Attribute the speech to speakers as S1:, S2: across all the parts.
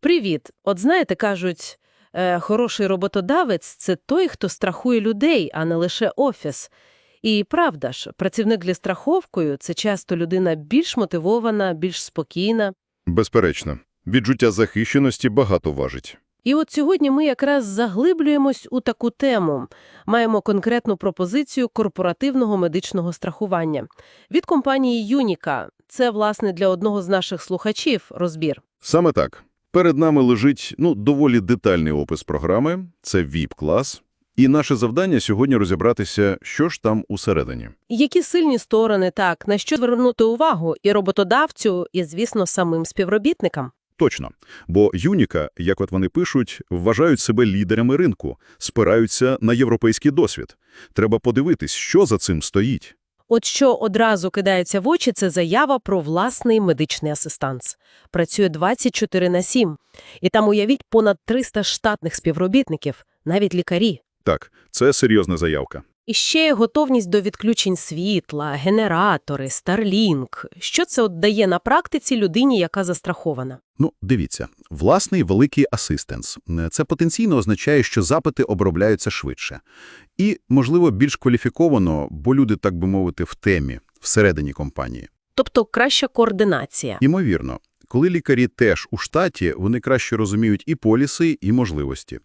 S1: Привіт. От знаєте, кажуть, е, хороший роботодавець – це той, хто страхує людей, а не лише офіс. І правда ж, працівник для страховкою – це часто людина більш мотивована, більш спокійна.
S2: Безперечно. Відчуття захищеності багато важить.
S1: І от сьогодні ми якраз заглиблюємось у таку тему. Маємо конкретну пропозицію корпоративного медичного страхування. Від компанії «Юніка». Це, власне, для одного з наших слухачів розбір.
S2: Саме так. Перед нами лежить ну, доволі детальний опис програми, це VIP-клас. І наше завдання сьогодні розібратися, що ж там усередині.
S1: Які сильні сторони, так, на що звернути увагу і роботодавцю, і, звісно, самим співробітникам?
S2: Точно. Бо Юніка, як от вони пишуть, вважають себе лідерами ринку, спираються на європейський досвід. Треба подивитись, що за цим стоїть.
S1: От що одразу кидається в очі – це заява про власний медичний асистанс. Працює 24 на 7. І там, уявіть, понад 300 штатних співробітників, навіть лікарі.
S2: Так, це серйозна заявка.
S1: І ще є готовність до відключень світла, генератори, Starlink. Що це от дає на практиці людині, яка застрахована?
S3: Ну, дивіться, власний великий асистенс. Це потенційно означає, що запити обробляються швидше. І, можливо, більш кваліфіковано, бо люди, так би мовити, в темі, всередині компанії.
S1: Тобто краща координація.
S3: Імовірно, коли лікарі теж у штаті, вони краще розуміють і поліси, і можливості.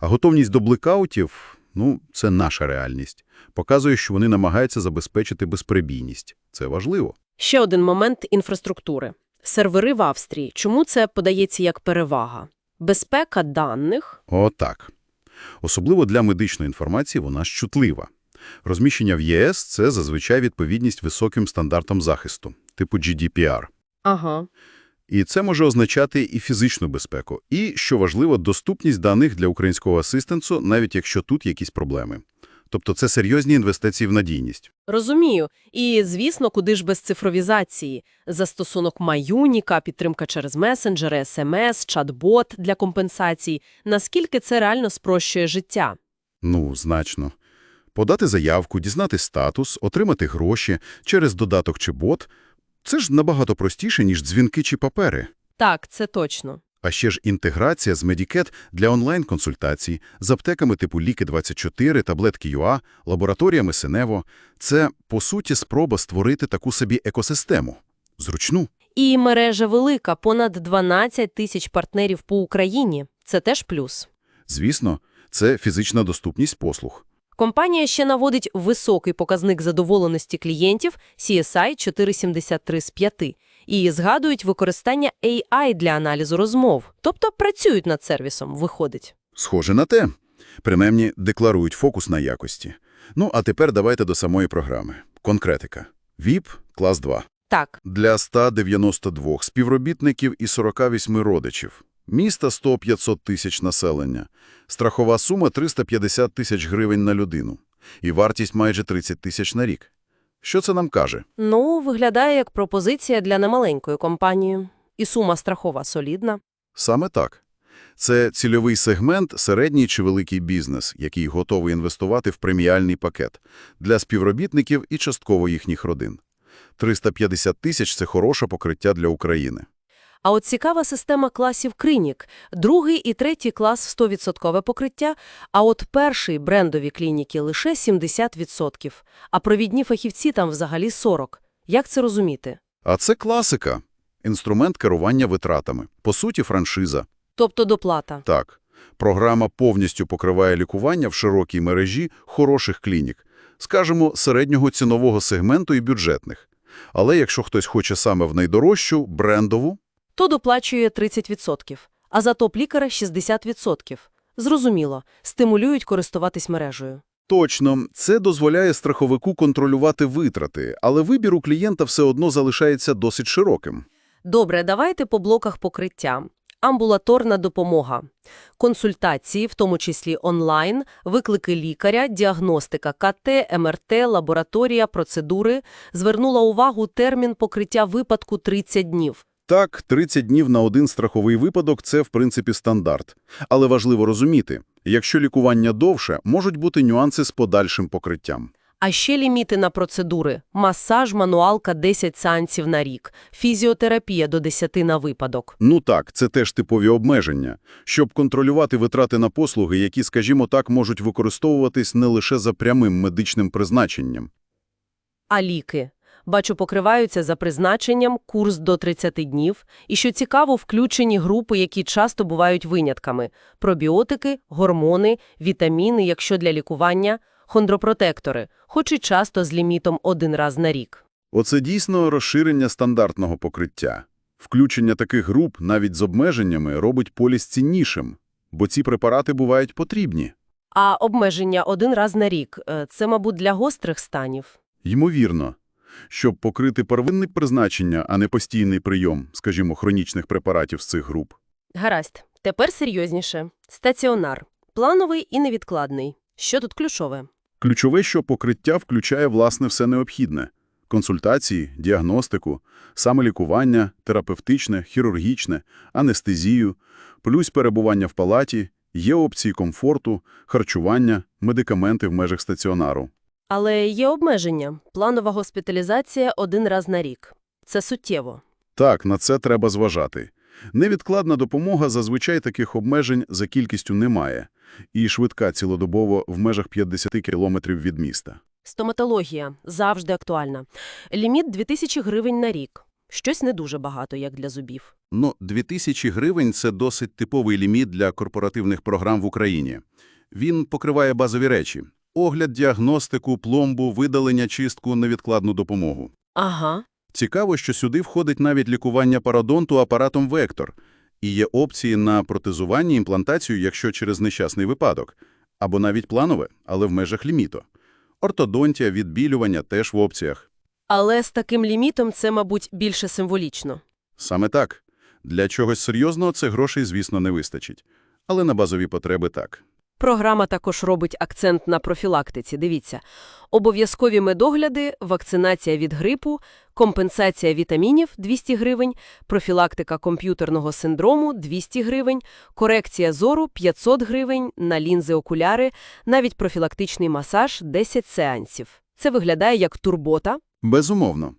S3: А готовність до блекаутів – ну, це наша реальність. Показує, що вони намагаються забезпечити безперебійність. Це важливо.
S1: Ще один момент інфраструктури. Сервери в Австрії. Чому це подається як перевага? Безпека даних.
S3: Отак. Особливо для медичної інформації вона ж чутлива. Розміщення в ЄС – це зазвичай відповідність високим стандартам захисту, типу GDPR.
S1: Ага.
S3: І це може означати і фізичну безпеку, і, що важливо, доступність даних для українського асистенсу, навіть якщо тут якісь проблеми. Тобто це серйозні інвестиції в надійність.
S1: Розумію. І, звісно, куди ж без цифровізації? Застосунок Маюніка, підтримка через месенджери, СМС, чат-бот для компенсацій. Наскільки це реально спрощує життя?
S3: Ну, значно. Подати заявку, дізнати статус, отримати гроші через додаток чи бот – це ж набагато простіше, ніж дзвінки чи папери.
S1: Так, це точно.
S3: А ще ж інтеграція з Медікет для онлайн-консультацій, з аптеками типу Ліки-24, таблетки ЮА, лабораторіями Синево – це, по суті, спроба створити таку собі екосистему. Зручну.
S1: І мережа велика, понад 12 тисяч партнерів по Україні. Це теж плюс.
S3: Звісно, це фізична доступність послуг.
S1: Компанія ще наводить високий показник задоволеності клієнтів CSI 473 з 5 і згадують використання AI для аналізу розмов. Тобто працюють над сервісом, виходить.
S3: Схоже на те. Принаймні, декларують фокус на якості. Ну, а тепер давайте до самої програми. Конкретика. ВІП – клас 2.
S1: Так,
S3: Для 192 співробітників і 48 родичів. Міста 100-500 тисяч населення. Страхова сума 350 тисяч гривень на людину. І вартість майже 30 тисяч на рік. Що це нам каже?
S1: ну, виглядає як пропозиція для немаленької компанії. І сума страхова солідна.
S3: Саме так. Це цільовий сегмент, середній чи великий бізнес, який готовий інвестувати в преміальний пакет для співробітників і частково їхніх родин. 350 тисяч – це хороше покриття для України.
S1: А от цікава система класів клінік. Другий і третій клас – 100% покриття, а от перший брендові клініки – лише 70%, а провідні фахівці там взагалі 40%. Як це розуміти?
S3: А це класика. Інструмент керування витратами. По суті, франшиза.
S1: Тобто доплата.
S3: Так. Програма повністю покриває лікування в широкій мережі хороших клінік. Скажімо, середнього цінового сегменту і бюджетних. Але якщо хтось хоче саме в найдорожчу, брендову,
S1: То доплачує 30%, а за топ-лікаря – 60%. Зрозуміло, стимулюють користуватись мережею.
S3: Точно, це дозволяє страховику контролювати витрати, але вибір у клієнта все одно залишається досить широким.
S1: Добре, давайте по блоках покриття. Амбулаторна допомога. Консультації, в тому числі онлайн, виклики лікаря, діагностика КТ, МРТ, лабораторія, процедури. Звернула увагу термін покриття випадку 30 днів.
S3: Так, 30 днів на один страховий випадок – це, в принципі, стандарт. Але важливо розуміти, якщо лікування довше, можуть бути нюанси з подальшим покриттям.
S1: А ще ліміти на процедури. Масаж, мануалка 10 сеансів на рік, фізіотерапія до 10 на випадок.
S3: Ну так, це теж типові обмеження, щоб контролювати витрати на послуги, які, скажімо так, можуть використовуватись не лише за прямим медичним призначенням.
S1: А ліки? Бачу, покриваються за призначенням, курс до 30 днів. І, що цікаво, включені групи, які часто бувають винятками. Пробіотики, гормони, вітаміни, якщо для лікування, хондропротектори, хоч і часто з лімітом один раз на рік.
S3: Оце дійсно розширення стандартного покриття. Включення таких груп навіть з обмеженнями робить поліс ціннішим, бо ці препарати бувають потрібні.
S1: А обмеження один раз на рік е, – це, мабуть, для гострих станів.
S3: Ймовірно, щоб покрити первинне призначення, а не постійний прийом, скажімо, хронічних препаратів з цих груп.
S1: Гаразд. Тепер серйозніше. Стаціонар. Плановий і невідкладний. Що тут ключове?
S3: Ключове, що покриття включає, власне, все необхідне. Консультації, діагностику, самолікування, терапевтичне, хірургічне, анестезію, плюс перебування в палаті, є опції комфорту, харчування, медикаменти в межах стаціонару.
S1: Але є обмеження. Планова госпіталізація один раз на рік. Це суттєво.
S3: Так, на це треба зважати. Невідкладна допомога зазвичай таких обмежень за кількістю немає, і швидка цілодобово в межах 50 кілометрів від міста.
S1: Стоматологія завжди актуальна. Ліміт 2000 гривень на рік. Щось не дуже багато, як для зубів.
S3: Ну, 2000 гривень – це досить типовий ліміт для корпоративних програм в Україні. Він покриває базові речі – огляд, діагностику, пломбу, видалення, чистку, невідкладну допомогу.
S1: Ага.
S3: Цікаво, що сюди входить навіть лікування пародонту апаратом «Вектор». І є опції на протезування, імплантацію, якщо через нещасний випадок. Або навіть планове, але в межах ліміту. Ортодонтія, відбілювання теж в опціях.
S1: Але з таким лімітом це, мабуть, більше символічно.
S3: Саме так. Для чогось серйозного це грошей, звісно, не вистачить. Але на базові потреби так.
S1: Програма також робить акцент на профілактиці. Дивіться. Обов'язкові медогляди, вакцинація від грипу, компенсація вітамінів – 200 гривень, профілактика комп'ютерного синдрому – 200 гривень, корекція зору – 500 гривень, на лінзи-окуляри, навіть профілактичний масаж – 10 сеансів. Це виглядає як турбота,
S3: Безумовно.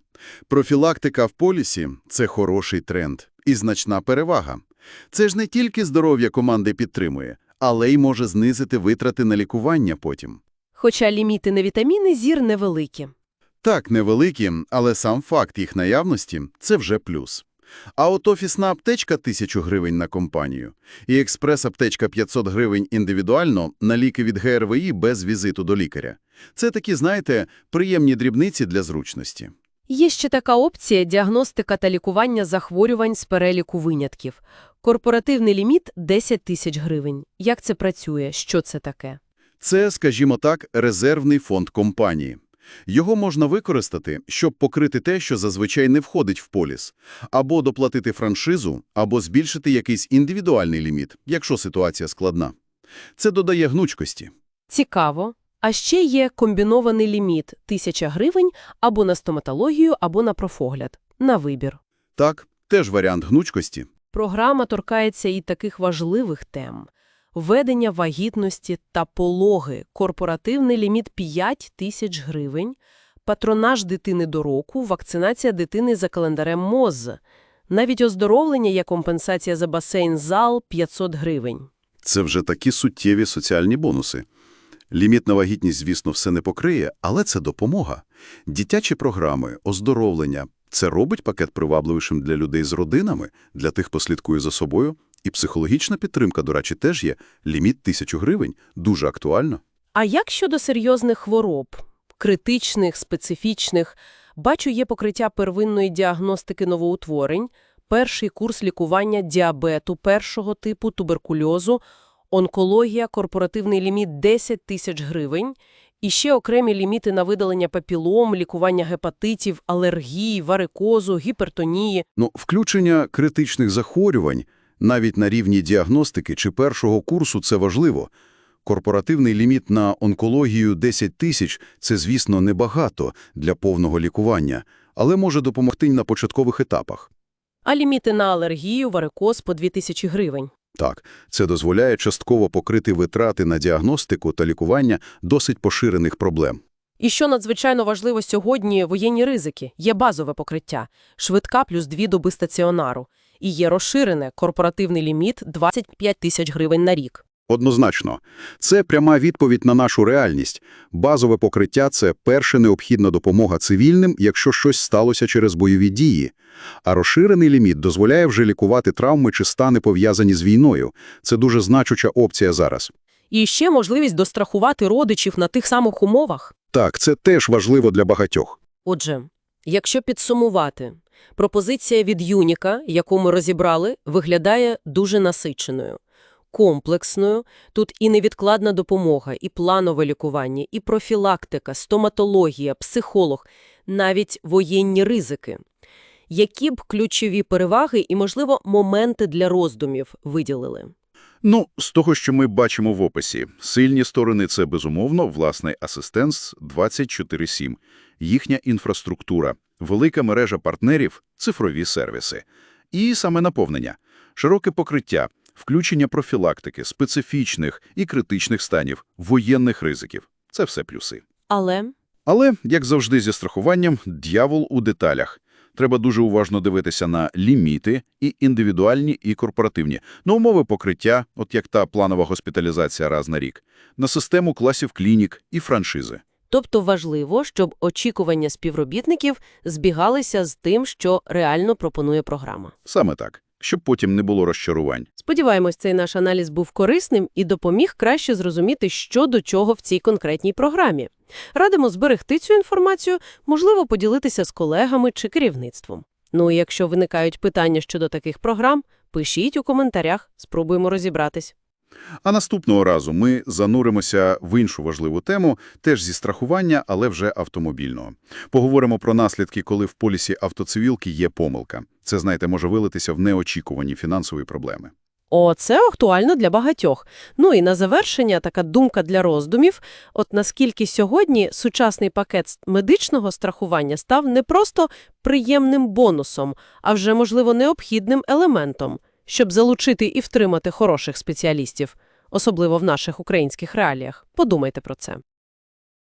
S3: Профілактика в полісі – це хороший тренд і значна перевага. Це ж не тільки здоров'я команди підтримує, але й може знизити витрати на лікування потім.
S1: хоча ліміти на вітаміни зір невеликі.
S3: Так, невеликі, але сам факт їх наявності – це вже плюс. А от офісна аптечка – 1000 гривень на компанію, і експрес-аптечка 500 гривень індивідуально на ліки від ГРВІ без візиту до лікаря. Це такі, знаєте, приємні дрібниці для зручності.
S1: Є ще така опція – діагностика та лікування захворювань з переліку винятків. Корпоративний ліміт – 10 тисяч гривень. Як це працює? Що це таке?
S3: Це, скажімо так, резервний фонд компанії. Його можна використати, щоб покрити те, що зазвичай не входить в поліс, або доплатити франшизу, або збільшити якийсь індивідуальний ліміт, якщо ситуація складна. Це додає гнучкості.
S1: Цікаво. А ще є комбінований ліміт – 1000 гривень або на стоматологію, або на профогляд. На вибір.
S3: Так, теж варіант гнучкості.
S1: Програма торкається і таких важливих тем. Введення вагітності та пологи, корпоративний ліміт 5 тисяч гривень, патронаж дитини до року, вакцинація дитини за календарем МОЗ. Навіть оздоровлення є компенсація за басейн зал 500 гривень.
S3: Це вже такі суттєві соціальні бонуси. Ліміт на вагітність, звісно, все не покриє, але це допомога. Дитячі програми, оздоровлення – це робить пакет привабливішим для людей з родинами, для тих, хто слідкує за собою. І психологічна підтримка, до речі, теж є. Ліміт 1000 гривень. Дуже актуально.
S1: А як щодо серйозних хвороб? Критичних, специфічних? Бачу, є покриття первинної діагностики новоутворень, перший курс лікування діабету першого типу, туберкульозу, онкологія, корпоративний ліміт 10 тисяч гривень, і ще окремі ліміти на видалення папілом, лікування гепатитів, алергії, варикозу, гіпертонії.
S3: Ну, включення критичних захворювань навіть на рівні діагностики чи першого курсу – це важливо. Корпоративний ліміт на онкологію 10 тисяч – це, звісно, небагато для повного лікування, але може допомогти на початкових етапах.
S1: А ліміти на алергію, варикоз по 2 тисячі гривень.
S3: Так, це дозволяє частково покрити витрати на діагностику та лікування досить поширених проблем.
S1: І що надзвичайно важливо сьогодні – воєнні ризики. Є базове покриття, швидка плюс дві доби стаціонару. І є розширене корпоративний ліміт 25 тисяч гривень на рік.
S3: Однозначно. Це пряма відповідь на нашу реальність. Базове покриття – це перша необхідна допомога цивільним, якщо щось сталося через бойові дії. А розширений ліміт дозволяє вже лікувати травми чи стани, пов'язані з війною. Це дуже значуща опція зараз.
S1: І ще можливість дострахувати родичів на тих самих умовах.
S3: Так, це теж важливо для багатьох.
S1: Отже, якщо підсумувати, пропозиція від Юніка, яку ми розібрали, виглядає дуже насиченою, комплексною. Тут і невідкладна допомога, і планове лікування, і профілактика, стоматологія, психолог, навіть воєнні ризики. Які б ключові переваги і, можливо, моменти для роздумів виділили?
S3: Ну, з того, що ми бачимо в описі, сильні сторони – це, безумовно, власний асистенс 24-7, їхня інфраструктура, велика мережа партнерів, цифрові сервіси. І саме наповнення, широке покриття, включення профілактики, специфічних і критичних станів, воєнних ризиків – це все плюси.
S1: Але
S3: Але, як завжди зі страхуванням, дьявол у деталях. Треба дуже уважно дивитися на ліміти і індивідуальні, і корпоративні, на умови покриття, от як та планова госпіталізація раз на рік, на систему класів клінік і франшизи.
S1: Тобто важливо, щоб очікування співробітників збігалися з тим, що реально пропонує програма.
S3: Саме так, щоб потім не було розчарувань.
S1: Сподіваємось, цей наш аналіз був корисним і допоміг краще зрозуміти, що до чого в цій конкретній програмі. Радимо зберегти цю інформацію, можливо, поділитися з колегами чи керівництвом. Ну якщо виникають питання щодо таких програм, пишіть у коментарях, спробуємо розібратись.
S3: А наступного разу ми зануримося в іншу важливу тему, теж зі страхування, але вже автомобільного. Поговоримо про наслідки, коли в полісі автоцивілки є помилка. Це, знаєте, може вилитися в неочікувані фінансові проблеми.
S1: О, це актуально для багатьох. Ну і на завершення така думка для роздумів. От наскільки сьогодні сучасний пакет медичного страхування став не просто приємним бонусом, а вже, можливо, необхідним елементом, щоб залучити і втримати хороших спеціалістів, особливо в наших українських реаліях. Подумайте про це.